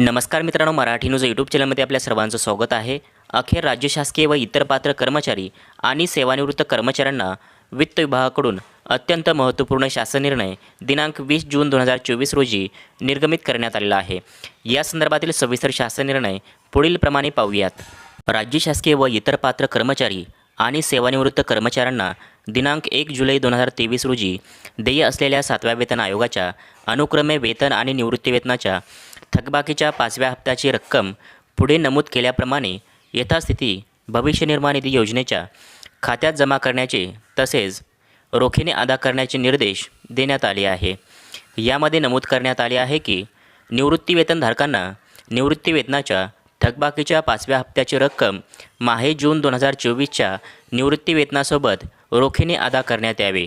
नमस्कार मित्रांनो Marathi news YouTube चॅनलमध्ये आपल्या सर्वांचं स्वागत आहे. अखेर राज्य शासकीय व इतर पात्र कर्मचारी आणि सेवानिवृत्त कर्मचाऱ्यांना वित्त विभागाकडून अत्यंत महत्त्वपूर्ण शासन निर्णय दिनांक वीस जून दोन हजार चोवीस रोजी निर्गमित करण्यात आलेला आहे. या संदर्भातील सविस्तर शासन निर्णय पुढीलप्रमाणे पाहूयात. राज्य शासकीय व इतर पात्र कर्मचारी आणि सेवानिवृत्त कर्मचाऱ्यांना दिनांक एक जुलै दोन हजार तेवीस रोजी देय असलेल्या सातव्या वेतन आयोगाच्या अनुक्रमे वेतन आणि निवृत्तीवेतनाच्या थकबाकीच्या पाचव्या हप्त्याची रक्कम पुढे नमूद केल्याप्रमाणे यथास्थिती भविष्य निर्वाह निधी योजनेच्या खात्यात जमा करण्याचे तसेच रोखीने अदा करण्याचे निर्देश देण्यात आले आहे. यामध्ये नमूद करण्यात आले आहे की निवृत्तीवेतनधारकांना निवृत्तीवेतनाच्या थकबाकीच्या पाचव्या हप्त्याची रक्कम माहे जून दोन हजार चोवीसच्या निवृत्तीवेतनासोबत रोखीने अदा करण्यात यावे.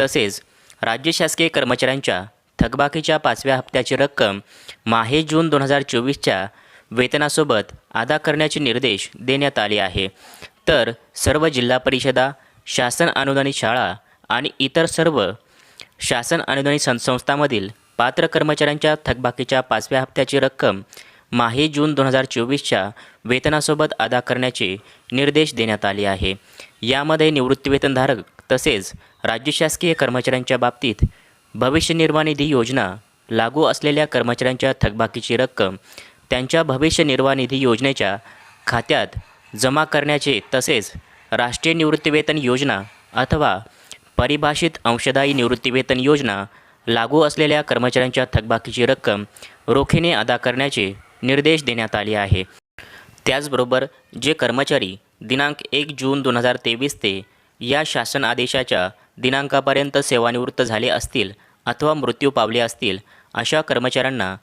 तसेच राज्य शासकीय कर्मचाऱ्यांच्या थकबाकीच्या पाचव्या हप्त्याची रक्कम माहे जून दोन हजार चोवीसच्या वेतनासोबत अदा करण्याचे निर्देश देण्यात आले आहे. तर सर्व जिल्हा परिषदा शासन अनुदानित शाळा आणि इतर सर्व शासन अनुदानित संस्थांमधील पात्र कर्मचाऱ्यांच्या थकबाकीच्या पाचव्या हप्त्याची रक्कम माहे जून दोन हजार चोवीसच्या वेतनासोबत अदा करण्याचे निर्देश देण्यात आले आहे. यामध्ये निवृत्तीवेतनधारक तसेच राज्य शासकीय कर्मचाऱ्यांच्या बाबतीत भविष्य निर्वाह निधी योजना लागू असलेल्या कर्मचाऱ्यांच्या थकबाकीची रक्कम त्यांच्या भविष्य निर्वाह निधी योजनेच्या खात्यात जमा करण्याचे तसेच राष्ट्रीय निवृत्तीवेतन योजना अथवा परिभाषित अंशदायी निवृत्तीवेतन योजना लागू असलेल्या कर्मचाऱ्यांच्या थकबाकीची रक्कम रोखीने अदा करण्याचे निर्देश देण्यात आले आहे. त्याचबरोबर जे कर्मचारी दिनांक एक जून दोन हजार तेवीस ते या शासन आदेशाच्या दिनांकापर्यंत सेवानिवृत्त झाले असतील अथवा मृत्यू पावले असतील अशा कर्मचाऱ्यांना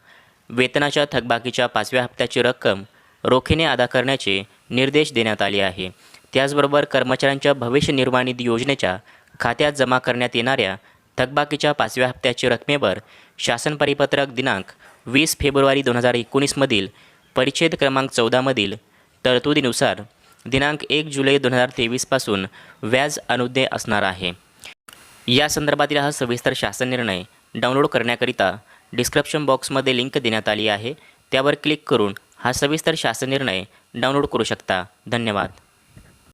वेतनाच्या थकबाकीच्या पाचव्या हप्त्याची रक्कम रोखीने अदा करण्याचे निर्देश देण्यात आले आहे. त्याचबरोबर कर्मचाऱ्यांच्या भविष्य निर्वाह निधी योजनेच्या खात्यात जमा करण्यात येणाऱ्या थकबाकीच्या पाचव्या हप्त्याची रकमेवर शासन परिपत्रक दिनांक वीस फेब्रुवारी दोन हजार एकोणीसमधील परिच्छेद क्रमांक चौदामधील तरतुदीनुसार दिनांक एक जुलै दोन हजार तेवीसपासून व्याज अनुज्ञेय असणार आहे. या संदर्भातील हा सविस्तर शासन निर्णय डाउनलोड करण्याकरिता डिस्क्रिप्शन बॉक्समध्ये लिंक देण्यात आली आहे. त्यावर क्लिक करून हा सविस्तर शासन निर्णय डाउनलोड करू शकता. धन्यवाद.